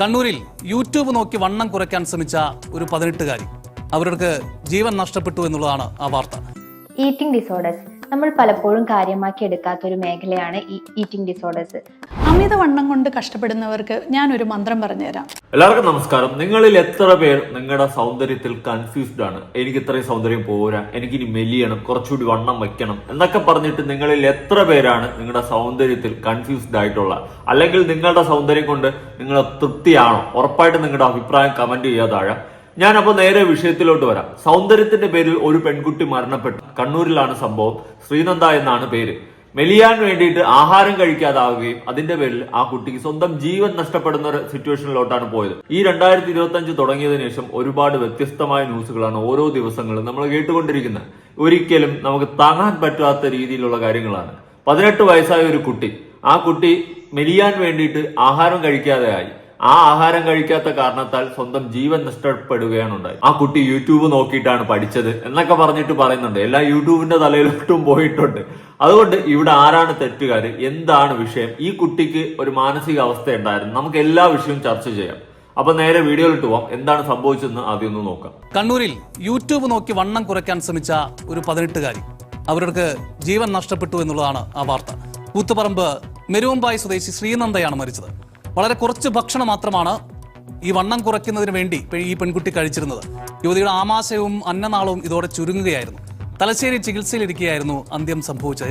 കണ്ണൂരിൽ യൂട്യൂബ് നോക്കി വണ്ണം കുറയ്ക്കാൻ ശ്രമിച്ച ഒരു പതിനെട്ടുകാരി. അവർക്ക് ജീവൻ നഷ്ടപ്പെട്ടു എന്നുള്ളതാണ് ആ വാർത്ത. ഈറ്റിംഗ് ഡിസോർഡേഴ്സ് നമ്മൾ പലപ്പോഴും കാര്യമാക്കി എടുക്കാത്ത ഒരു മേഖലയാണ് ഈ ഈറ്റിംഗ് ഡിസോർഡേഴ്സ് അമിതവണ്ണം കൊണ്ട് കഷ്ടപ്പെടുന്നവർക്ക് ഞാനൊരു മന്ത്രം പറഞ്ഞുതരാം. എല്ലാവർക്കും നമസ്കാരം. നിങ്ങളിൽ എത്ര പേർ നിങ്ങളുടെ സൗന്ദര്യത്തിൽ കൺഫ്യൂസ്ഡ് ആണ്? എനിക്ക് ഇത്രയും സൗന്ദര്യം പോരാ എനിക്ക് ഇനി മെലിയണം കുറച്ചുകൂടി വണ്ണം വെക്കണം എന്നൊക്കെ പറഞ്ഞിട്ട് നിങ്ങളിൽ എത്ര പേരാണ് നിങ്ങളുടെ സൗന്ദര്യത്തിൽ കൺഫ്യൂസ്ഡ് ആയിട്ടുള്ള? അല്ലെങ്കിൽ നിങ്ങളുടെ സൗന്ദര്യം കൊണ്ട് നിങ്ങൾ തൃപ്തിയാണോ? ഉറപ്പായിട്ട് നിങ്ങളുടെ അഭിപ്രായം കമന്റ് ചെയ്യാതെ താഴെ. ഞാൻ അപ്പോൾ നേരെ വിഷയത്തിലോട്ട് വരാം. സൗന്ദര്യത്തിന്റെ പേരിൽ ഒരു പെൺകുട്ടി മരണപ്പെട്ടു. കണ്ണൂരിലാണ് സംഭവം. ശ്രീനന്ദ എന്നാണ് പേര്. മെലിയാൻ വേണ്ടിയിട്ട് ആഹാരം കഴിക്കാതാവുകയും അതിന്റെ പേരിൽ ആ കുട്ടിക്ക് സ്വന്തം ജീവൻ നഷ്ടപ്പെടുന്ന ഒരു സിറ്റുവേഷനിലോട്ടാണ് പോയത്. ഈ രണ്ടായിരത്തി ഇരുപത്തി അഞ്ച് തുടങ്ങിയതിനു ശേഷം ഒരുപാട് വ്യത്യസ്തമായ ന്യൂസുകളാണ് ഓരോ ദിവസങ്ങളും നമ്മൾ കേട്ടുകൊണ്ടിരിക്കുന്നത്. ഒരിക്കലും നമുക്ക് താങ്ങാൻ പറ്റാത്ത രീതിയിലുള്ള കാര്യങ്ങളാണ്. പതിനെട്ട് വയസ്സായ ഒരു കുട്ടി. ആ കുട്ടി മെലിയാൻ വേണ്ടിയിട്ട് ആഹാരം കഴിക്കാതെയായി ആ ആഹാരം കഴിക്കാത്ത കാരണത്താൽ സ്വന്തം ജീവൻ നഷ്ടപ്പെടുകയാണ് ഉണ്ടായത്. ആ കുട്ടി യൂട്യൂബ് നോക്കിയിട്ടാണ് പഠിച്ചത് എന്നൊക്കെ പറഞ്ഞിട്ട് പറയുന്നുണ്ട്. എല്ലാ യൂട്യൂബിന്റെ തലയിലോട്ടും പോയിട്ടുണ്ട്. അതുകൊണ്ട് ഇവിടെ ആരാണ് തെറ്റുകാർ എന്താണ് വിഷയം? ഈ കുട്ടിക്ക് ഒരു മാനസിക അവസ്ഥ ഉണ്ടായിരുന്നു നമുക്ക് എല്ലാ വിഷയവും ചർച്ച ചെയ്യാം. അപ്പൊ നേരെ വീഡിയോയിലിട്ട് പോവാം. എന്താണ് സംഭവിച്ചതെന്ന് ആദ്യം ഒന്ന് നോക്കാം. കണ്ണൂരിൽ യൂട്യൂബ് നോക്കി വണ്ണം കുറയ്ക്കാൻ ശ്രമിച്ച ഒരു പതിനെട്ടുകാരി അവർക്ക് ജീവൻ നഷ്ടപ്പെട്ടു എന്നുള്ളതാണ് ആ വാർത്ത. കൂത്തുപറമ്പ് മെരുവമ്പായി സ്വദേശി ശ്രീനന്ദയാണ് മരിച്ചത്. വളരെ കുറച്ച് ഭക്ഷണം മാത്രമാണ് ഈ വണ്ണം കുറയ്ക്കുന്നതിന് വേണ്ടി ഈ പെൺകുട്ടി കഴിച്ചിരുന്നത്. യുവതിയുടെ ആമാശയവും അന്നനാളവും ഇതോടെ ചുരുങ്ങുകയായിരുന്നു. തലശ്ശേരി ചികിത്സയിലിരിക്കുകയായിരുന്നു അന്ത്യം സംഭവിച്ചത്.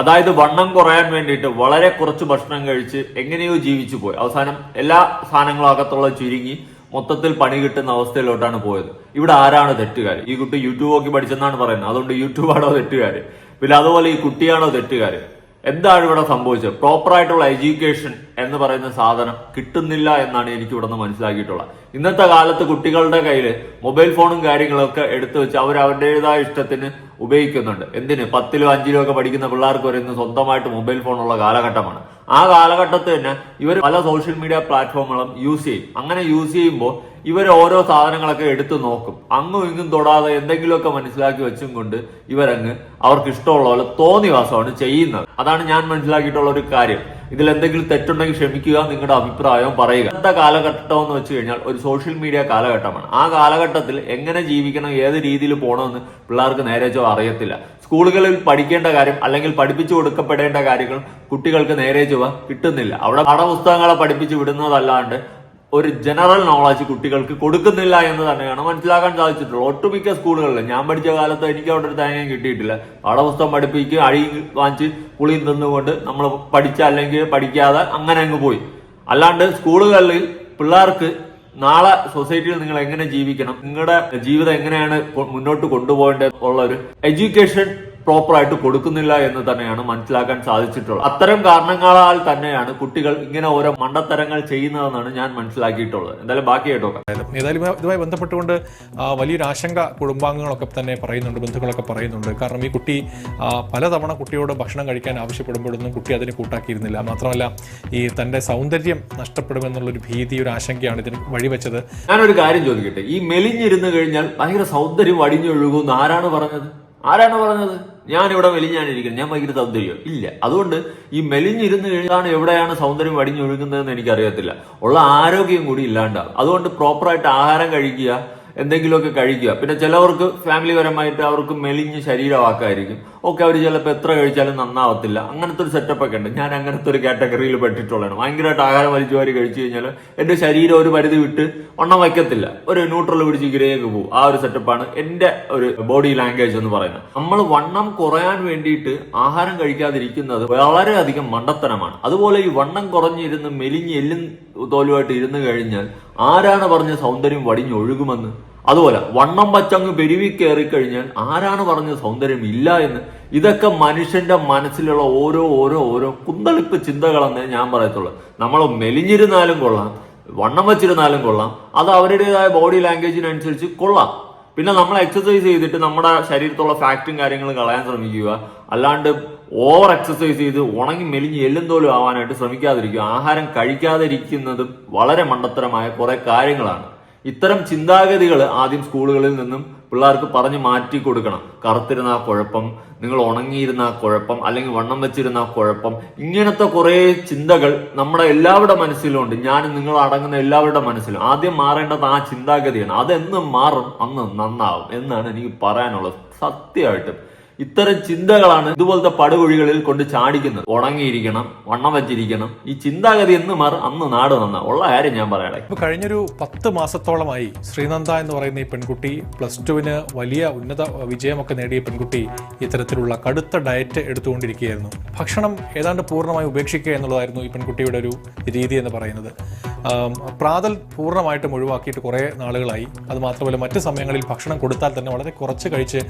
അതായത് വണ്ണം കുറയാൻ വേണ്ടിയിട്ട് വളരെ കുറച്ച് ഭക്ഷണം കഴിച്ച് എങ്ങനെയോ ജീവിച്ചു പോയി. അവസാനം എല്ലാ സാധനങ്ങളും അകത്തുള്ള ചുരുങ്ങി മൊത്തത്തിൽ പണി കിട്ടുന്ന അവസ്ഥയിലോട്ടാണ് പോയത്. ഇവിടെ ആരാണ് തെറ്റുകാർ ഈ കുട്ടി യൂട്യൂബ് നോക്കി പഠിച്ചെന്നാണ് പറയുന്നത്. അതുകൊണ്ട് യൂട്യൂബാണോ തെറ്റുകാർ പിന്നെ അതുപോലെ ഈ കുട്ടിയാണോ തെറ്റുകാര്? എന്താണ് ഇവിടെ സംഭവിച്ചത്? പ്രോപ്പർ ആയിട്ടുള്ള എഡ്യൂക്കേഷൻ എന്ന് പറയുന്ന സാധനം കിട്ടുന്നില്ല എന്നാണ് എനിക്ക് ഇവിടെ നിന്ന് മനസ്സിലാക്കിയിട്ടുള്ളത്. ഇന്നത്തെ കാലത്ത് കുട്ടികളുടെ കയ്യിൽ മൊബൈൽ ഫോണും കാര്യങ്ങളൊക്കെ എടുത്തു വെച്ച് അവർ അവരുടേതായ ഇഷ്ടത്തിന് ഉപയോഗിക്കുന്നുണ്ട്. എന്തിന്? പത്തിലോ അഞ്ചിലോ ഒക്കെ പഠിക്കുന്ന പിള്ളേർക്ക് വരെ ഇന്ന് സ്വന്തമായിട്ട് മൊബൈൽ ഫോണുള്ള കാലഘട്ടമാണ്. ആ കാലഘട്ടത്തിൽ തന്നെ ഇവർ പല സോഷ്യൽ മീഡിയ പ്ലാറ്റ്ഫോമുകളും യൂസ് ചെയ്യും. അങ്ങനെ യൂസ് ചെയ്യുമ്പോൾ ഇവർ ഓരോ സാധനങ്ങളൊക്കെ എടുത്തു നോക്കും. അങ്ങും ഇങ്ങും തൊടാതെ എന്തെങ്കിലുമൊക്കെ മനസ്സിലാക്കി വെച്ചും കൊണ്ട് ഇവരങ്ങ് അവർക്ക് ഇഷ്ടമുള്ള പോലെ തോന്നിവാസമാണ് ചെയ്യുന്നത്. അതാണ് ഞാൻ മനസ്സിലാക്കിയിട്ടുള്ള ഒരു കാര്യം. ഇതിൽ എന്തെങ്കിലും തെറ്റുണ്ടെങ്കിൽ ക്ഷമിക്കുക നിങ്ങളുടെ അഭിപ്രായം പറയുക. ഇന്നത്തെ കാലഘട്ടം എന്ന് വെച്ച് കഴിഞ്ഞാൽ ഒരു സോഷ്യൽ മീഡിയ കാലഘട്ടമാണ്. ആ കാലഘട്ടത്തിൽ എങ്ങനെ ജീവിക്കണം ഏത് രീതിയിൽ പോകണമെന്ന് പിള്ളേർക്ക് നേരെ ചോ അറിയത്തില്ല. സ്കൂളുകളിൽ പഠിക്കേണ്ട കാര്യം അല്ലെങ്കിൽ പഠിപ്പിച്ചു കൊടുക്കപ്പെടേണ്ട കാര്യങ്ങൾ കുട്ടികൾക്ക് നേരെ ചുവ കിട്ടുന്നില്ല. അവിടെ പാഠപുസ്തകങ്ങളെ പഠിപ്പിച്ചു വിടുന്നതല്ലാണ്ട് ഒരു ജനറൽ നോളജ് കുട്ടികൾക്ക് കൊടുക്കുന്നില്ല എന്ന് തന്നെയാണ് മനസ്സിലാക്കാൻ സാധിച്ചിട്ടുള്ളത്. ഒട്ടുമിക്ക സ്കൂളുകളിൽ ഞാൻ പഠിച്ച കാലത്ത് എനിക്ക് അവിടെ ഒരു തേങ്ങയും കിട്ടിയിട്ടില്ല. പാഠപുസ്തകം പഠിപ്പിക്കുക അഴി വാങ്ങിച്ച് പുളിയും തിന്നുകൊണ്ട് നമ്മൾ പഠിച്ച അല്ലെങ്കിൽ പഠിക്കാതെ അങ്ങനെ അങ്ങ് പോയി. അല്ലാണ്ട് സ്കൂളുകളിൽ പിള്ളേർക്ക് നാളെ സൊസൈറ്റിയിൽ നിങ്ങൾ എങ്ങനെ ജീവിക്കണം? നിങ്ങളുടെ ജീവിതം എങ്ങനെയാണ് മുന്നോട്ട് കൊണ്ടുപോകേണ്ടത് ഉള്ള ഒരു എഡ്യൂക്കേഷൻ പ്രോപ്പർ ആയിട്ട് കൊടുക്കുന്നില്ല എന്ന് തന്നെയാണ് മനസ്സിലാക്കാൻ സാധിച്ചിട്ടുള്ളത്. അത്തരം കാരണങ്ങളാൽ തന്നെയാണ് കുട്ടികൾ ഇങ്ങനെ ഓരോ മണ്ടത്തരങ്ങൾ ചെയ്യുന്നതെന്നാണ് ഞാൻ മനസ്സിലാക്കിയിട്ടുള്ളത്. എന്തായാലും ബാക്കി കേട്ടോ ഏതായാലും ഇതുമായി- ബന്ധപ്പെട്ടുകൊണ്ട് വലിയൊരു ആശങ്ക കുടുംബാംഗങ്ങളൊക്കെ തന്നെ പറയുന്നുണ്ട് ബന്ധുക്കളൊക്കെ പറയുന്നുണ്ട്. കാരണം ഈ കുട്ടി പലതവണ കുട്ടിയോട് ഭക്ഷണം കഴിക്കാൻ ആവശ്യപ്പെടുമ്പോഴൊന്നും കുട്ടി അതിന് കൂട്ടാക്കിയിരുന്നില്ല. മാത്രമല്ല ഈ തന്റെ സൗന്ദര്യം നഷ്ടപ്പെടുമെന്നുള്ളൊരു ഭീതി ഒരു ആശങ്കയാണ് ഇതിന് വഴിവെച്ചത്. ഞാനൊരു കാര്യം ചോദിക്കട്ടെ? ഈ മെലിഞ്ഞിരുന്ന് കഴിഞ്ഞാൽ ഭയങ്കര സൗന്ദര്യം വടിഞ്ഞൊഴുകുമെന്ന് ആരാണ് പറഞ്ഞത്? ആരാണ് പറഞ്ഞത്? ഞാൻ ഇവിടെ മെലിഞ്ഞാണിരിക്കുന്നത്. ഞാൻ ഭയങ്കര സൗന്ദര്യം. ഇല്ല. അതുകൊണ്ട് ഈ മെലിഞ്ഞിരുന്ന് കഴിഞ്ഞാണ് എവിടെയാണ് സൗന്ദര്യം വടിഞ്ഞൊഴുകുന്നതെന്ന് എനിക്കറിയത്തില്ല. ഉള്ള ആരോഗ്യം കൂടി ഇല്ലാണ്ടാവും. അതുകൊണ്ട് പ്രോപ്പറായിട്ട് ആഹാരം കഴിക്കുക. എന്തെങ്കിലുമൊക്കെ കഴിക്കുക. പിന്നെ ചിലവർക്ക് ഫാമിലി പരമായിട്ട് അവർക്ക് മെലിഞ്ഞ് ശരീരമാക്കായിരിക്കും ഓക്കെ അവർ ചിലപ്പോൾ എത്ര കഴിച്ചാലും നന്നാവത്തില്ല. അങ്ങനത്തെ ഒരു സെറ്റപ്പ് ഒക്കെ ഉണ്ട്. ഞാൻ അങ്ങനത്തെ ഒരു കാറ്റഗറിയിൽ പെട്ടിട്ടുള്ളതാണ്. ഭയങ്കരമായിട്ട് ആഹാരം വലിച്ചു വാരി കഴിച്ചു കഴിഞ്ഞാൽ എന്റെ ശരീരം ഒരു പരിധി വിട്ട് വണ്ണം വയ്ക്കത്തില്ല. ഒരു ന്യൂട്രൽ പിടിച്ച് ഗ്രേക്ക് പോകും. ആ ഒരു സെറ്റപ്പാണ് എന്റെ ഒരു ബോഡി ലാംഗ്വേജ് എന്ന് പറയുന്നത്. നമ്മൾ വണ്ണം കുറയാൻ വേണ്ടിയിട്ട് ആഹാരം കഴിക്കാതിരിക്കുന്നത് വളരെയധികം മണ്ടത്തനമാണ് അതുപോലെ ഈ വണ്ണം കുറഞ്ഞിരുന്ന് മെലിഞ്ഞ് എല്ലും തോലുമായിട്ട് ഇരുന്ന് കഴിഞ്ഞാൽ ആരാണ് പറഞ്ഞ സൗന്ദര്യം വടിഞ്ഞൊഴുകുമെന്ന് അതുപോലെ വണ്ണം വച്ചങ്ങ് പെരുവി കയറി കഴിഞ്ഞാൽ ആരാണ് പറഞ്ഞ സൗന്ദര്യം ഇല്ല എന്ന്? ഇതൊക്കെ മനുഷ്യന്റെ മനസ്സിലുള്ള ഓരോ ഓരോ ഓരോ കുന്തളിപ്പ് ചിന്തകളെന്നേ ഞാൻ പറയത്തുള്ളൂ. നമ്മൾ മെലിഞ്ഞിരുന്നാലും കൊള്ളാം വണ്ണം വെച്ചിരുന്നാലും കൊള്ളാം അത് അവരുടേതായ ബോഡി ലാംഗ്വേജിനനുസരിച്ച് കൊള്ളാം. പിന്നെ നമ്മൾ എക്സസൈസ് ചെയ്തിട്ട് നമ്മുടെ ശരീരത്തുള്ള ഫാക്റ്റും കാര്യങ്ങളും കളയാൻ ശ്രമിക്കുക. അല്ലാണ്ട് ഓവർ എക്സസൈസ് ചെയ്ത് ഉണങ്ങി മെലിഞ്ഞ് എല്ലും തോലും ആവാനായിട്ട് ശ്രമിക്കാതിരിക്കുക. ആഹാരം കഴിക്കാതിരിക്കുന്നതും വളരെ മണ്ടത്തരമായ കുറെ കാര്യങ്ങളാണ്. ഇത്തരം ചിന്താഗതികൾ ആദ്യം സ്കൂളുകളിൽ നിന്നും പിള്ളേർക്ക് പറഞ്ഞ് മാറ്റി കൊടുക്കണം. കറുത്തിരുന്ന ആ കുഴപ്പം നിങ്ങൾ ഉണങ്ങിയിരുന്ന ആ കുഴപ്പം അല്ലെങ്കിൽ വണ്ണം വെച്ചിരുന്ന ആ കുഴപ്പം ഇങ്ങനത്തെ കുറെ ചിന്തകൾ നമ്മുടെ എല്ലാവരുടെ മനസ്സിലുണ്ട്. ഞാൻ നിങ്ങൾ അടങ്ങുന്ന എല്ലാവരുടെ മനസ്സിലും. ആദ്യം മാറേണ്ടത് ആ ചിന്താഗതിയാണ്. അതെന്നും മാറും അന്ന് നന്നാവും എന്നാണ് എനിക്ക് പറയാനുള്ളത് സത്യമായിട്ടും. ഇത്തരം ചിന്തകളാണ് ഇതുപോലത്തെ പടുകുഴികളിൽ കൊണ്ട് ചാടിക്കുന്നത്. ഉണങ്ങിയിരിക്കണം വണ്ണം വെച്ചിരിക്കണം. ഈ ചിന്താഗതി എന്ന് മാർ അന്ന് നാട് നന്ന. ഉള്ള കാര്യം ഞാൻ പറയണേ ഇപ്പൊ കഴിഞ്ഞൊരു പത്ത് മാസത്തോളമായി ശ്രീനന്ദ എന്ന് പറയുന്ന ഈ പെൺകുട്ടി പ്ലസ് ടുവിന് വലിയ ഉന്നത വിജയമൊക്കെ നേടിയ പെൺകുട്ടി ഇത്തരത്തിലുള്ള കടുത്ത ഡയറ്റ് എടുത്തുകൊണ്ടിരിക്കുകയായിരുന്നു. ഭക്ഷണം ഏതാണ്ട് പൂർണമായി ഉപേക്ഷിക്കുക എന്നുള്ളതായിരുന്നു ഈ പെൺകുട്ടിയുടെ ഒരു രീതി എന്ന് പറയുന്നത്. പ്രാതൽ പൂർണമായിട്ടും ഒഴിവാക്കിയിട്ട് കുറേ നാളുകളായി. അത് മാത്രമല്ല മറ്റ് സമയങ്ങളിൽ ഭക്ഷണം കൊടുത്താൽ തന്നെ വളരെ കുറച്ച് കഴിച്ച്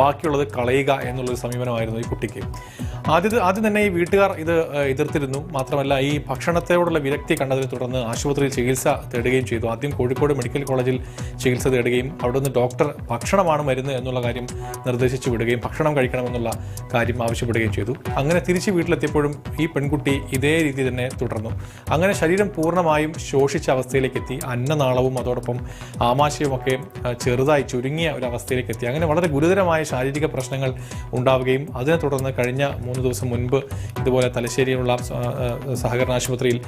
ബാക്കിയുള്ളത് കളയുക എന്നുള്ളൊരു സമീപനമായിരുന്നു ഈ കുട്ടിക്ക്. ആദ്യത്തെ ആദ്യം തന്നെ ഈ വീട്ടുകാർ ഇത് എതിർത്തിരുന്നു. മാത്രമല്ല ഈ ഭക്ഷണത്തോടുള്ള വിരക്തി കണ്ടതിനെ തുടർന്ന് ആശുപത്രിയിൽ ചികിത്സ തേടുകയും ചെയ്തു. ആദ്യം കോഴിക്കോട് മെഡിക്കൽ കോളേജിൽ ചികിത്സ തേടുകയും അവിടെ നിന്ന് ഡോക്ടർ ഭക്ഷണമാണ് മരുന്ന് എന്നുള്ള കാര്യം നിർദ്ദേശിച്ചു വിടുകയും ഭക്ഷണം കഴിക്കണമെന്നുള്ള കാര്യം ആവശ്യപ്പെടുകയും ചെയ്തു. അങ്ങനെ തിരിച്ച് വീട്ടിലെത്തിയപ്പോഴും ഈ പെൺകുട്ടി ഇതേ രീതി തന്നെ തുടർന്നു. അങ്ങനെ ശരീരം പൂർണമായും ശോഷിച്ച അവസ്ഥയിലേക്ക് എത്തി അന്നനാളവും അതോടൊപ്പം ആമാശയവും ഒക്കെ ചെറുതായി ചുരുങ്ങിയ ഒരു അവസ്ഥയിലേക്ക് എത്തി അങ്ങനെ വളരെ ഗുരുതരമായ ശാരീരിക പ്രശ്നങ്ങൾ ഉണ്ടാവുകയും അതിനെ തുടർന്ന് കഴിഞ്ഞ മൂന്ന് ദിവസം മുൻപ് ഇതുപോലെ തലശ്ശേരിയിലുള്ള സഹകരണ ആശുപത്രിയിൽ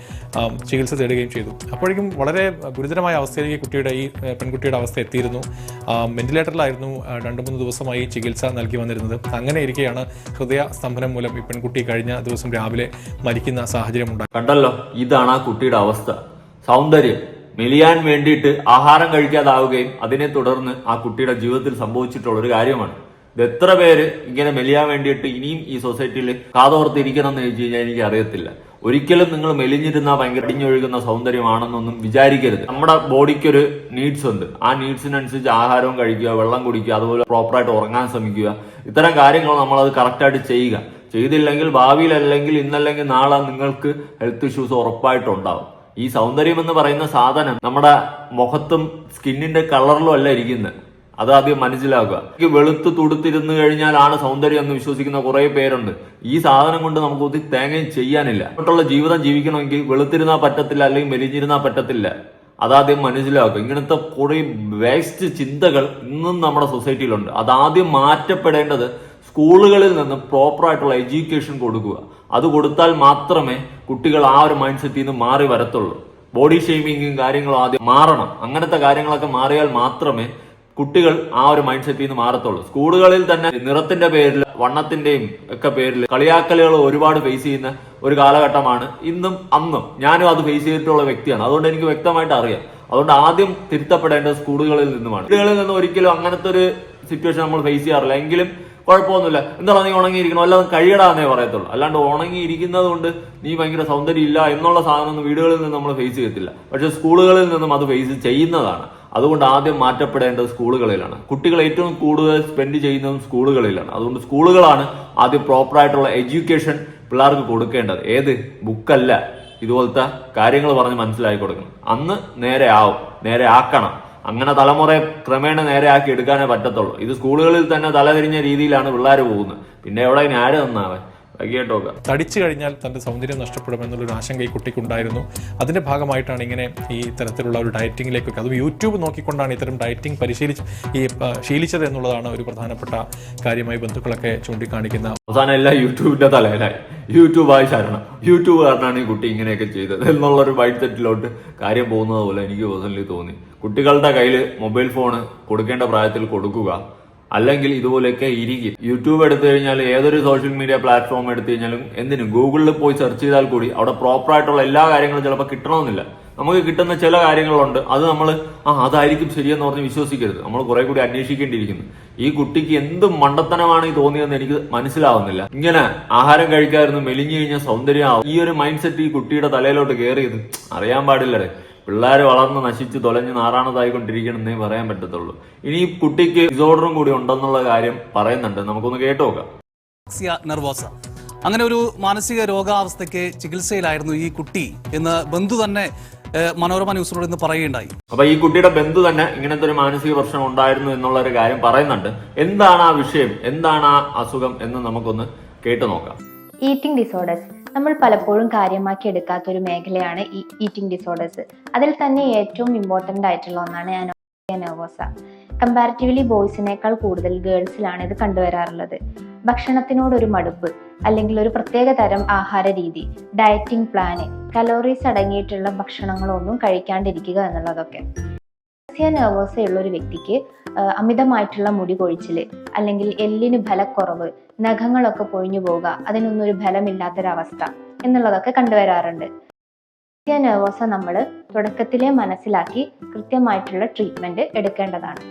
ചികിത്സ തേടുകയും ചെയ്തു. അപ്പോഴേക്കും വളരെ ഗുരുതരമായ അവസ്ഥയിലേക്ക് കുട്ടിയുടെ ഈ പെൺകുട്ടിയുടെ അവസ്ഥ എത്തിയിരുന്നു. വെന്റിലേറ്ററിലായിരുന്നു രണ്ട് മൂന്ന് ദിവസമായി ചികിത്സ നൽകി വന്നിരുന്നത്. അങ്ങനെ ഇരിക്കെയാണ് ഹൃദയ സ്തംഭനം മൂലം ഈ പെൺകുട്ടി കഴിഞ്ഞ ദിവസം രാവിലെ മരിക്കുന്ന സാഹചര്യം ഉണ്ടായി കണ്ടല്ലോ ഇതാണ് ആ കുട്ടിയുടെ അവസ്ഥ. സൗന്ദര്യം മെലിയാൻ വേണ്ടിയിട്ട് ആഹാരം കഴിക്കാതാവുകയും അതിനെ തുടർന്ന് ആ കുട്ടിയുടെ ജീവിതത്തിൽ സംഭവിച്ചിട്ടുള്ള ഒരു കാര്യമാണ്. ഇത് എത്ര പേര് ഇങ്ങനെ മെലിയാൻ വേണ്ടിയിട്ട് ഇനിയും ഈ സൊസൈറ്റിയിൽ കാതോർത്തിരിക്കണം എന്ന് ചോദിച്ചു കഴിഞ്ഞാൽ എനിക്ക് അറിയത്തില്ല. ഒരിക്കലും നിങ്ങൾ മെലിഞ്ഞിരുന്ന ഭയങ്കര അടിഞ്ഞൊഴുകുന്ന സൗന്ദര്യമാണെന്നൊന്നും വിചാരിക്കരുത്. നമ്മുടെ ബോഡിക്കൊരു നീഡ്സ് ഉണ്ട്. ആ നീഡ്സിനനുസരിച്ച് ആഹാരവും കഴിക്കുക വെള്ളം കുടിക്കുക അതുപോലെ പ്രോപ്പറായിട്ട് ഉറങ്ങാൻ ശ്രമിക്കുക. ഇത്തരം കാര്യങ്ങൾ നമ്മൾ നമ്മളത് കറക്റ്റായിട്ട് ചെയ്യുക. ചെയ്തില്ലെങ്കിൽ ഭാവിയിൽ അല്ലെങ്കിൽ ഇന്നല്ലെങ്കിൽ നാളെ നിങ്ങൾക്ക് ഹെൽത്ത് ഇഷ്യൂസ് ഉറപ്പായിട്ടുണ്ടാവും. ഈ സൗന്ദര്യം എന്ന് പറയുന്ന സാധനം നമ്മുടെ മുഖത്തും സ്കിന്നിന്റെ കളറിലും അല്ല ഇരിക്കുന്നത്. അത് ആദ്യം മനസ്സിലാക്കുക. വെളുത്ത് തുടുത്തിരുന്ന് കഴിഞ്ഞാലാണ് സൗന്ദര്യം എന്ന് വിശ്വസിക്കുന്ന കുറെ പേരുണ്ട്. ഈ സാധനം കൊണ്ട് നമുക്ക് ഒത്തിരി തേങ്ങയും ചെയ്യാനില്ല. അങ്ങോട്ടുള്ള ജീവിതം ജീവിക്കണമെങ്കിൽ വെളുത്തിരുന്നാൽ പറ്റത്തില്ല അല്ലെങ്കിൽ മെലിഞ്ഞിരുന്നാൽ പറ്റത്തില്ല. അതാദ്യം മനസ്സിലാക്കുക. ഇങ്ങനത്തെ കുറെ വേസ്റ്റ് ചിന്തകൾ ഇന്നും നമ്മുടെ സൊസൈറ്റിയിലുണ്ട് അതാദ്യം മാറ്റപ്പെടേണ്ടത് സ്കൂളുകളിൽ നിന്ന് പ്രോപ്പറായിട്ടുള്ള എഡ്യൂക്കേഷൻ കൊടുക്കുക. അത് കൊടുത്താൽ മാത്രമേ കുട്ടികൾ ആ ഒരു മൈൻഡ് സെറ്റിൽ നിന്ന് മാറി വരത്തുള്ളൂ. ബോഡി ഷെയ്മിങ്ങും കാര്യങ്ങളും ആദ്യം മാറണം. അങ്ങനത്തെ കാര്യങ്ങളൊക്കെ മാറിയാൽ മാത്രമേ കുട്ടികൾ ആ ഒരു മൈൻഡ് സെറ്റിൽ നിന്ന് മാറത്തുള്ളൂ. സ്കൂളുകളിൽ തന്നെ നിറത്തിന്റെ പേരിൽ വണ്ണത്തിന്റെയും ഒക്കെ പേരിൽ കളിയാക്കലുകൾ ഒരുപാട് ഫേസ് ചെയ്യുന്ന ഒരു കാലഘട്ടമാണ് ഇന്നും അന്നും. ഞാനും അത് ഫേസ് ചെയ്തിട്ടുള്ള വ്യക്തിയാണ്. അതുകൊണ്ട് എനിക്ക് വ്യക്തമായിട്ട് അറിയാം. അതുകൊണ്ട് ആദ്യം തിരുത്തപ്പെടേണ്ടത് സ്കൂളുകളിൽ നിന്നുമാണ്. സ്കൂളുകളിൽ നിന്ന് ഒരിക്കലും അങ്ങനത്തെ ഒരു സിറ്റുവേഷൻ നമ്മൾ ഫേസ് ചെയ്യാറില്ല. എങ്കിലും കുഴപ്പമൊന്നുമില്ല. എന്താണ് നീ ഉണങ്ങിയിരിക്കണം അല്ലാതെ കഴിയടാന്നേ പറയത്തുള്ളൂ. അല്ലാണ്ട് ഉണങ്ങിയിരിക്കുന്നത് കൊണ്ട് നീ ഭയങ്കര സൗന്ദര്യം ഇല്ല എന്നുള്ള സാധനം വീടുകളിൽ നിന്ന് നമ്മൾ ഫേസ് ചെയ്യത്തില്ല. പക്ഷെ സ്കൂളുകളിൽ നിന്നും അത് ഫേസ് ചെയ്യുന്നതാണ്. അതുകൊണ്ട് ആദ്യം മാറ്റപ്പെടേണ്ടത് സ്കൂളുകളിലാണ്. കുട്ടികൾ ഏറ്റവും കൂടുതൽ സ്പെൻഡ് ചെയ്യുന്നതും സ്കൂളുകളിലാണ്. അതുകൊണ്ട് സ്കൂളുകളാണ് ആദ്യം പ്രോപ്പറായിട്ടുള്ള എഡ്യൂക്കേഷൻ പിള്ളേർക്ക് കൊടുക്കേണ്ടത്. ഏത്? ബുക്കല്ല ഇതുപോലത്തെ കാര്യങ്ങൾ പറഞ്ഞ് മനസ്സിലാക്കി കൊടുക്കണം. അന്ന് നേരെ ആവും. നേരെ ആക്കണം. അങ്ങനെ തലമുറയെ ക്രമേണ നേരെ ആക്കി എടുക്കാനേ പറ്റത്തുള്ളൂ. ഇത് സ്കൂളുകളിൽ തന്നെ തലതിരിഞ്ഞ രീതിയിലാണ് പിള്ളേർ പോകുന്നത്. പിന്നെ എവിടെ ഇനി ആര് നന്നാവേ? തടിച്ചു കഴിഞ്ഞാൽ തന്റെ സൗന്ദര്യം നഷ്ടപ്പെടുമെന്നുള്ളൊരു ആശങ്ക ഈ കുട്ടിക്കുണ്ടായിരുന്നു. അതിന്റെ ഭാഗമായിട്ടാണ് ഇങ്ങനെ ഈ തരത്തിലുള്ള ഒരു ഡയറ്റിങ്ങിലേക്കൊക്കെ അതും യൂട്യൂബ് നോക്കിക്കൊണ്ടാണ് ഇത്തരം ഡയറ്റിംഗ് പരിശീലിച്ച് ഈ ശീലിച്ചത് എന്നുള്ളതാണ് ഒരു പ്രധാനപ്പെട്ട കാര്യമായി ബന്ധുക്കളൊക്കെ ചൂണ്ടിക്കാണിക്കുന്ന. അവസാനം എല്ലാം യൂട്യൂബിന്റെ തലയിലായി. യൂട്യൂബായി ശരണം. യൂട്യൂബ് കാരണമാണ് ഈ കുട്ടി ഇങ്ങനെയൊക്കെ ചെയ്തത് എന്നുള്ളൊരു വൈറ്റ് സെറ്റിലോട്ട് കാര്യം പോകുന്നത് പോലെ എനിക്ക് പേഴ്സണലി തോന്നി. കുട്ടികളുടെ കയ്യിൽ മൊബൈൽ ഫോൺ കൊടുക്കേണ്ട പ്രായത്തിൽ കൊടുക്കുക അല്ലെങ്കിൽ ഇതുപോലെയൊക്കെ ഇരിക്കും. യൂട്യൂബ് എടുത്തു കഴിഞ്ഞാൽ ഏതൊരു സോഷ്യൽ മീഡിയ പ്ലാറ്റ്ഫോം എടുത്തു കഴിഞ്ഞാലും എന്തിനും? ഗൂഗിളിൽ പോയി സെർച്ച് ചെയ്താൽ കൂടി അവിടെ പ്രോപ്പർ ആയിട്ടുള്ള എല്ലാ കാര്യങ്ങളും ചിലപ്പോൾ കിട്ടണമെന്നില്ല. നമുക്ക് കിട്ടുന്ന ചില കാര്യങ്ങളുണ്ട്. അത് നമ്മൾ ആ അതായിരിക്കും ശരിയെന്ന് പറഞ്ഞ് വിശ്വസിക്കരുത്. നമ്മൾ കുറെ കൂടി അന്വേഷിക്കേണ്ടിയിരിക്കുന്നു. ഈ കുട്ടിക്ക് എന്ത് മണ്ടത്തനമാണ് ഈ തോന്നിയതെന്ന് എനിക്ക് മനസ്സിലാവുന്നില്ല. ഇങ്ങനെ ആഹാരം കഴിക്കാതിരുന്ന് മെലിഞ്ഞു കഴിഞ്ഞാൽ സൗന്ദര്യമാവും ഈ ഒരു മൈൻഡ് സെറ്റ് ഈ കുട്ടിയുടെ തലയിലോട്ട് കയറിയത് അറിയാൻ പാടില്ലടേ. പിള്ളേർ വളർന്ന് നശിച്ച് തൊലഞ്ഞ് നാറാണതായിക്കൊണ്ടിരിക്കണമെന്നേ പറയാൻ പറ്റത്തുള്ളൂ. ഇനി ഈ കുട്ടിക്ക് ഡിസോർഡറും കൂടി ഉണ്ടെന്നുള്ള കാര്യം പറയുന്നുണ്ട്. നമുക്കൊന്ന് കേട്ടു നോക്കാം. നെർവോസ. അങ്ങനെ ഒരു മാനസിക രോഗാവസ്ഥയ്ക്ക് ചികിത്സയിലായിരുന്നു ഈ കുട്ടി എന്ന് ബന്ധു തന്നെ മനോരമ ന്യൂസിനോട് ഇന്ന് പറയുകയുണ്ടായി. അപ്പൊ ഈ കുട്ടിയുടെ ബന്ധു തന്നെ ഇങ്ങനത്തെ ഒരു മാനസിക പ്രശ്നം ഉണ്ടായിരുന്നു എന്നുള്ള ഒരു കാര്യം പറയുന്നുണ്ട്. എന്താണ് ആ വിഷയം? എന്താണ് ആ അസുഖം? എന്ന് നമുക്കൊന്ന് കേട്ടു നോക്കാം. ഈറ്റിംഗ് ഡിസോർഡേഴ്സ് നമ്മൾ പലപ്പോഴും കാര്യമാക്കി എടുക്കാത്ത ഒരു മേഖലയാണ് ഈ ഈറ്റിംഗ് ഡിസോർഡേഴ്സ് അതിൽ തന്നെ ഏറ്റവും ഇമ്പോർട്ടന്റ് ആയിട്ടുള്ള ഒന്നാണ് അനോറിയ നെർവോസ കമ്പാരിറ്റീവ്ലി ബോയ്സിനേക്കാൾ കൂടുതൽ ഗേൾസിലാണ് ഇത് കണ്ടുവരാറുള്ളത്. ഭക്ഷണത്തിനോടൊരു മടുപ്പ് അല്ലെങ്കിൽ ഒരു പ്രത്യേക തരം ആഹാര രീതി ഡയറ്റിംഗ് പ്ലാന് കലോറീസ് അടങ്ങിയിട്ടുള്ള ഭക്ഷണങ്ങളൊന്നും കഴിക്കാണ്ടിരിക്കുക എന്നുള്ളതൊക്കെ. നെർവോസ ഉള്ള ഒരു വ്യക്തിക്ക് അമിതമായിട്ടുള്ള മുടി കൊഴിച്ചിൽ അല്ലെങ്കിൽ എല്ലിന് ബലക്കുറവ് നഖങ്ങളൊക്കെ പൊഴിഞ്ഞു പോവുക. അതിനൊന്നും ഒരു ഫലമില്ലാത്തൊരവസ്ഥ എന്നുള്ളതൊക്കെ കണ്ടുവരാറുണ്ട്. നെർവോസ നമ്മൾ തുടക്കത്തിലെ മനസ്സിലാക്കി കൃത്യമായിട്ടുള്ള ട്രീറ്റ്മെന്റ് എടുക്കേണ്ടതാണ്.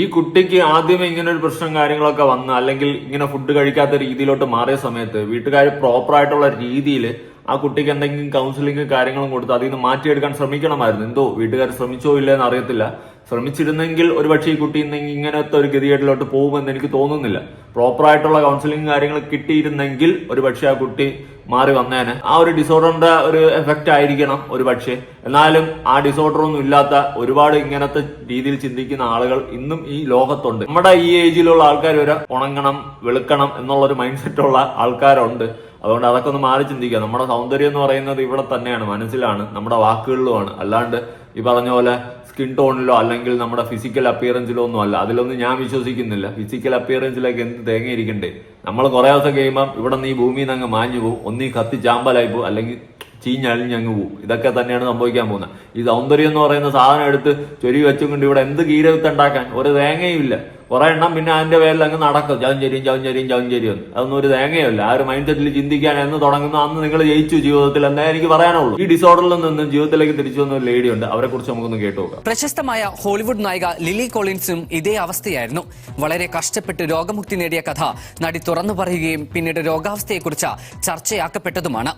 ഈ കുട്ടിക്ക് ആദ്യമേ ഇങ്ങനെ ഒരു പ്രശ്നം കാര്യങ്ങളൊക്കെ വന്ന് അല്ലെങ്കിൽ ഇങ്ങനെ ഫുഡ് കഴിക്കാത്ത രീതിയിലോട്ട് മാറിയ സമയത്ത് വീട്ടുകാർ പ്രോപ്പർ ആയിട്ടുള്ള രീതിയിൽ ആ കുട്ടിക്ക് എന്തെങ്കിലും കൗൺസിലിംഗ് കാര്യങ്ങളും കൊടുത്ത് അതിൽ നിന്ന് മാറ്റിയെടുക്കാൻ ശ്രമിക്കണമായിരുന്നു. എന്തോ വീട്ടുകാർ ശ്രമിച്ചോ ഇല്ലെന്ന് അറിയത്തില്ല. ശ്രമിച്ചിരുന്നെങ്കിൽ ഒരുപക്ഷെ ഈ കുട്ടി ഇന്ന് ഇങ്ങനത്തെ ഒരു ഗതികേട്ടിലോട്ട് പോകുമെന്ന് എനിക്ക് തോന്നുന്നില്ല. പ്രോപ്പർ ആയിട്ടുള്ള കൗൺസിലിംഗ് കാര്യങ്ങൾ കിട്ടിയിരുന്നെങ്കിൽ ഒരുപക്ഷെ ആ കുട്ടി മാറി വന്നേനെ. ആ ഒരു ഡിസോർഡറിന്റെ ഒരു എഫക്റ്റ് ആയിരിക്കണം ഒരു പക്ഷേ. എന്നാലും ആ ഡിസോർഡർ ഒന്നും ഇല്ലാത്ത ഒരുപാട് ഇങ്ങനത്തെ രീതിയിൽ ചിന്തിക്കുന്ന ആളുകൾ ഇന്നും ഈ ലോകത്തുണ്ട്. നമ്മുടെ ഈ ഏജിലുള്ള ആൾക്കാർ വരെ ഉണങ്ങണം വെളുക്കണം എന്നുള്ള ഒരു മൈൻഡ് സെറ്റ് ഉള്ള ആൾക്കാരുണ്ട്. അതുകൊണ്ട് അതൊക്കെ ഒന്ന് മാറി ചിന്തിക്കുക. നമ്മുടെ സൗന്ദര്യം എന്ന് പറയുന്നത് ഇവിടെ തന്നെയാണ് മനസ്സിലാണ് നമ്മുടെ വാക്കുകളിലുമാണ്. അല്ലാണ്ട് ഈ പറഞ്ഞ പോലെ സ്കിൻ ടോണിലോ അല്ലെങ്കിൽ നമ്മുടെ ഫിസിക്കൽ അപ്പിയറൻസിലോ ഒന്നും അല്ല. അതിലൊന്നും ഞാൻ വിശ്വസിക്കുന്നില്ല. ഫിസിക്കൽ അപ്പിയറൻസിലേക്ക് എന്ത് തേങ്ങ ഇരിക്കണ്ടേ നമ്മൾ കുറെ ദിവസം കഴിയുമ്പം ഇവിടെ നിന്ന് ഈ ഭൂമിയിൽ നിന്ന് അങ്ങ് മാഞ്ഞു പോകും. ഒന്നീ കത്തി ചാമ്പലായി പോകും. അല്ലെങ്കിൽ ചീഞ്ഞഴിഞ്ഞങ്ങ് പോകും. ഇതൊക്കെ തന്നെയാണ് സംഭവിക്കാൻ പോകുന്നത്. ഈ സൗന്ദര്യം എന്ന് പറയുന്ന സാധനം എടുത്ത് ചൊരി വെച്ചും വെച്ചുകൊണ്ട് ഇവിടെ എന്ത് കീരവിത്ത് ഉണ്ടാക്കാൻ? ഒരു തേങ്ങയും ഇല്ല. കുറെ എണ്ണം പിന്നെ അതിന്റെ പേരിൽ അങ്ങ് നടക്കും. ചവഞ്ചരിയും ചവഞ്ചരിയും ചവഞ്ചരിയും അതൊന്നും ഒരു തേങ്ങയല്ല. ആ ഒരു മൈൻഡ് സെറ്റിൽ ചിന്തിക്കാൻ എന്ന് തുടങ്ങുന്ന അന്ന് നിങ്ങൾ ജയിച്ചു ജീവിതത്തിൽ എന്നേ എനിക്ക് പറയാനുള്ളൂ. ഈ ഡിസോർഡറിൽ നിന്നും ജീവിതത്തിലേക്ക് തിരിച്ചു വന്ന ഒരു ലേഡി ഉണ്ട്. അവരെ കുറിച്ച് നമുക്കൊന്ന് കേട്ടു നോക്കാം. പ്രശസ്തമായ ഹോളിവുഡ് നായിക ലിലി കോളിൻസും ഇതേ അവസ്ഥയായിരുന്നു. വളരെ കഷ്ടപ്പെട്ട് രോഗമുക്തി നേടിയ കഥ നടി തുറന്നു പറയുകയും പിന്നീട് രോഗാവസ്ഥയെക്കുറിച്ച് ചർച്ചയാക്കപ്പെട്ടതുമാണ്.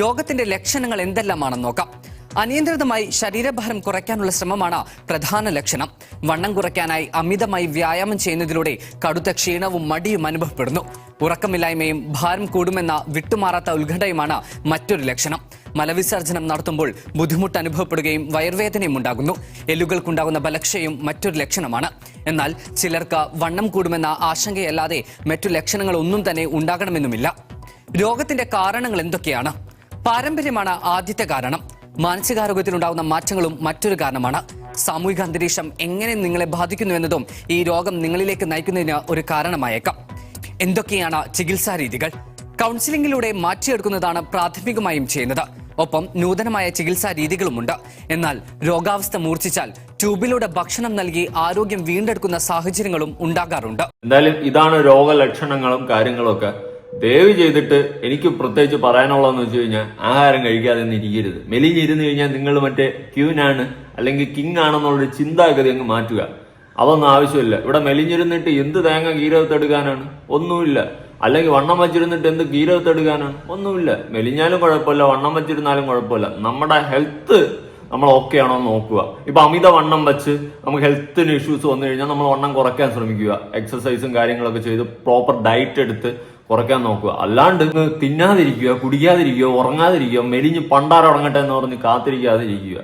രോഗത്തിന്റെ ലക്ഷണങ്ങൾ എന്തെല്ലാമാണെന്ന് നോക്കാം. അനിയന്ത്രിതമായി ശരീരഭാരം കുറയ്ക്കാനുള്ള ശ്രമമാണ് പ്രധാന ലക്ഷണം. വണ്ണം കുറയ്ക്കാനായി അമിതമായി വ്യായാമം ചെയ്യുന്നതിലൂടെ കടുത്ത ക്ഷീണവും മടിയും അനുഭവപ്പെടുന്നു. ഉറക്കമില്ലായ്മയും ഭാരം കൂടുമെന്ന വിട്ടുമാറാത്ത ഉത്കണ്ഠയുമാണ് മറ്റൊരു ലക്ഷണം. മലവിസർജനം നടത്തുമ്പോൾ ബുദ്ധിമുട്ട് അനുഭവപ്പെടുകയും വയർവേദനയും ഉണ്ടാകുന്നു. എല്ലുകൾക്കുണ്ടാകുന്ന ബലക്ഷയും മറ്റൊരു ലക്ഷണമാണ്. എന്നാൽ ചിലർക്ക് വണ്ണം കൂടുമെന്ന ആശങ്കയല്ലാതെ മറ്റു ലക്ഷണങ്ങൾ ഒന്നും തന്നെ ഉണ്ടാകണമെന്നുമില്ല. രോഗത്തിന്റെ കാരണങ്ങൾ എന്തൊക്കെയാണ്? പാരമ്പര്യമാണ് ആദ്യത്തെ കാരണം. മാനസികാരോഗ്യത്തിലുണ്ടാകുന്ന മാറ്റങ്ങളും മറ്റൊരു കാരണമാണ്. സാമൂഹിക അന്തരീക്ഷം എങ്ങനെ നിങ്ങളെ ബാധിക്കുന്നുവെന്നതും ഈ രോഗം നിങ്ങളിലേക്ക് നയിക്കുന്നതിന് ഒരു കാരണമായേക്കാം. എന്തൊക്കെയാണ് ചികിത്സാ രീതികൾ? കൗൺസിലിംഗിലൂടെ മാറ്റിയെടുക്കുന്നതാണ് പ്രാഥമികമായും ചെയ്യുന്നത്. ഒപ്പം നൂതനമായ ചികിത്സാ രീതികളുമുണ്ട്. എന്നാൽ രോഗാവസ്ഥ മൂർച്ഛിച്ചാൽ ട്യൂബിലൂടെ ഭക്ഷണം നൽകി ആരോഗ്യം വീണ്ടെടുക്കുന്ന സാഹചര്യങ്ങളും ഉണ്ടാകാറുണ്ട്. എന്തായാലും ഇതാണ് രോഗലക്ഷണങ്ങളും കാര്യങ്ങളും ഒക്കെ ദയവ് ചെയ്തിട്ട് എനിക്ക് പ്രത്യേകിച്ച് പറയാനുള്ളതെന്ന് വെച്ച് കഴിഞ്ഞാൽ ആഹാരം കഴിക്കാതെ ഒന്നും ഇരിക്കരുത്. മെലിഞ്ഞിരുന്ന് കഴിഞ്ഞാൽ നിങ്ങൾ മറ്റേ ക്യൂനാണ് അല്ലെങ്കിൽ കിങ് ആണെന്നുള്ളൊരു ചിന്താഗതി അങ്ങ് മാറ്റുക. അതൊന്നും ആവശ്യമില്ല. ഇവിടെ മെലിഞ്ഞിരുന്നിട്ട് എന്ത് തേങ്ങ കീരവത്തെടുക്കാനാണ് ഒന്നുമില്ല. അല്ലെങ്കിൽ വണ്ണം വച്ചിരുന്നിട്ട് എന്ത് കീരവത്തെടുക്കാനാണ് ഒന്നുമില്ല. മെലിഞ്ഞാലും കുഴപ്പമില്ല വണ്ണം വച്ചിരുന്നാലും കുഴപ്പമില്ല. നമ്മുടെ ഹെൽത്ത് നമ്മൾ ഓക്കെ ആണോ നോക്കുക. ഇപ്പൊ അമിത വണ്ണം വെച്ച് നമുക്ക് ഹെൽത്തിന് ഇഷ്യൂസ് വന്നു കഴിഞ്ഞാൽ നമ്മൾ വണ്ണം കുറയ്ക്കാൻ ശ്രമിക്കുക. എക്സസൈസും കാര്യങ്ങളൊക്കെ ചെയ്ത് പ്രോപ്പർ ഡയറ്റ് എടുത്ത് കുറയ്ക്കാൻ നോക്കുക. അല്ലാണ്ട് തിന്നാതിരിക്കുക കുടിക്കാതിരിക്കുക ഉറങ്ങാതിരിക്കുക മെലിഞ്ഞ് പണ്ടാറുറങ്ങട്ടെ എന്ന് പറഞ്ഞ് കാത്തിരിക്കാതിരിക്കുക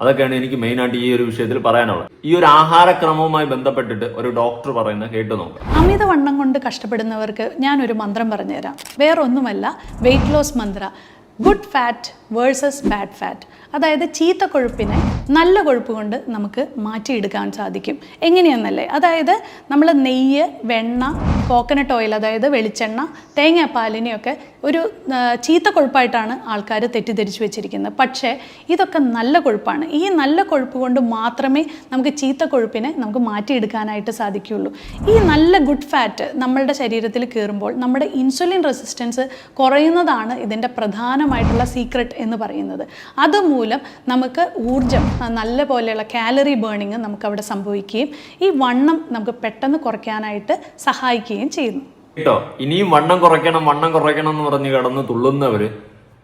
അതൊക്കെയാണ് എനിക്ക് മെയിനായിട്ട് ഈ ഒരു വിഷയത്തിൽ പറയാനുള്ളത്. ഈ ഒരു ആഹാരക്രമവുമായി ബന്ധപ്പെട്ടിട്ട് ഒരു ഡോക്ടർ പറയുന്ന കേട്ടു നോക്കാം. അമിതവണ്ണം കൊണ്ട് കഷ്ടപ്പെടുന്നവർക്ക് ഞാനൊരു മന്ത്രം പറഞ്ഞുതരാം. വേറൊന്നുമല്ല weight loss mantra. Good fat versus bad fat അതായത് ചീത്ത കൊഴുപ്പിനെ നല്ല കൊഴുപ്പ് കൊണ്ട് നമുക്ക് മാറ്റിയെടുക്കാൻ സാധിക്കും. എങ്ങനെയെന്നല്ലേ? അതായത് നമ്മൾ നെയ്യ് വെണ്ണ കോക്കനട്ട് ഓയിൽ അതായത് വെളിച്ചെണ്ണ തേങ്ങാപ്പാലിനെയൊക്കെ ഒരു ചീത്ത കൊഴുപ്പായിട്ടാണ് ആൾക്കാർ തെറ്റിദ്ധരിച്ചു വെച്ചിരിക്കുന്നത്. പക്ഷേ ഇതൊക്കെ നല്ല കൊഴുപ്പാണ്. ഈ നല്ല കൊഴുപ്പ് കൊണ്ട് മാത്രമേ നമുക്ക് ചീത്ത കൊഴുപ്പിനെ നമുക്ക് മാറ്റിയെടുക്കാനായിട്ട് സാധിക്കുകയുള്ളൂ. ഈ നല്ല ഗുഡ് ഫാറ്റ് നമ്മളുടെ ശരീരത്തിൽ കയറുമ്പോൾ നമ്മുടെ ഇൻസുലിൻ റെസിസ്റ്റൻസ് കുറയുന്നതാണ് ഇതിന്റെ പ്രധാനമായിട്ടുള്ള സീക്രട്ട് എന്ന് പറയുന്നത്. അതുമൂലം നമുക്ക് ഊർജം നല്ല പോലെയുള്ള കാലറി ബേണിങ് നമുക്ക് അവിടെ സംഭവിക്കുകയും ഈ വണ്ണം നമുക്ക് പെട്ടെന്ന് കുറയ്ക്കാനായിട്ട് സഹായിക്കുകയും ചെയ്യുന്നു. കേട്ടോ? ഇനിയും വണ്ണം കുറയ്ക്കണം വണ്ണം കുറയ്ക്കണം എന്ന് പറഞ്ഞ് കിടന്ന് തുള്ളുന്നവര്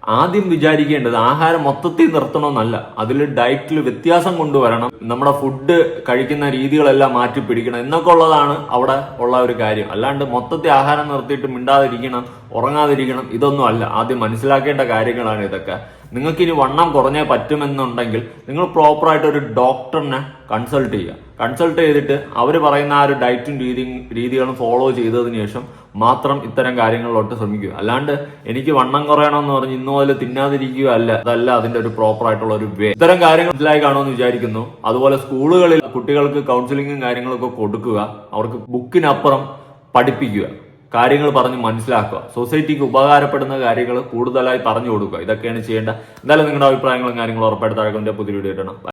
ആദ്യം വിചാരിക്കേണ്ടത് ആഹാരം മൊത്തത്തിൽ നിർത്തണമെന്നല്ല അതിൽ ഡയറ്റിൽ വ്യത്യാസം കൊണ്ടുവരണം. നമ്മുടെ ഫുഡ് കഴിക്കുന്ന രീതികളെല്ലാം മാറ്റി പിടിക്കണം. എന്നൊക്കെ ഉള്ളതാണ് അവിടെ ഉള്ള ഒരു കാര്യം. അല്ലാണ്ട് മൊത്തത്തിൽ ആഹാരം നിർത്തിയിട്ട് മിണ്ടാതിരിക്കണം ഉറങ്ങാതിരിക്കണം ഇതൊന്നും അല്ല. ആദ്യം മനസ്സിലാക്കേണ്ട കാര്യങ്ങളാണ് ഇതൊക്കെ. നിങ്ങൾക്ക് ഇനി വണ്ണം കുറഞ്ഞേ പറ്റുമെന്നുണ്ടെങ്കിൽ നിങ്ങൾ പ്രോപ്പറായിട്ട് ഒരു ഡോക്ടറിനെ കൺസൾട്ട് ചെയ്യുക. കൺസൾട്ട് ചെയ്തിട്ട് അവർ പറയുന്ന ആ ഒരു ഡയറ്റും രീതി രീതികളും ഫോളോ ചെയ്തതിന് ശേഷം മാത്രം ഇത്തരം കാര്യങ്ങളിലോട്ട് ശ്രമിക്കുക. അല്ലാണ്ട് എനിക്ക് വണ്ണം കുറയണമെന്ന് പറഞ്ഞ് ഇന്നു മുതൽ തിന്നാതിരിക്കുക അല്ല അതല്ല അതിന്റെ ഒരു പ്രോപ്പർ ആയിട്ടുള്ള ഒരു വേ ഇത്തരം കാര്യങ്ങൾ മനസ്സിലായി കാണുമെന്ന് വിചാരിക്കുന്നു. അതുപോലെ സ്കൂളുകളിൽ കുട്ടികൾക്ക് കൗൺസിലിങ്ങും കാര്യങ്ങളൊക്കെ കൊടുക്കുക. അവർക്ക് ബുക്കിനപ്പുറം പഠിപ്പിക്കുക. കാര്യങ്ങൾ പറഞ്ഞ് മനസ്സിലാക്കുക. സൊസൈറ്റിക്ക് ഉപകാരപ്പെടുന്ന കാര്യങ്ങൾ കൂടുതലായി പറഞ്ഞു കൊടുക്കുക. ഇതൊക്കെയാണ് ചെയ്യേണ്ട എന്തായാലും നിങ്ങളുടെ അഭിപ്രായങ്ങളും കാര്യങ്ങളും ഉറപ്പായിട്ട് താഴെ പുതിയ വീഡിയോ ഇടണം.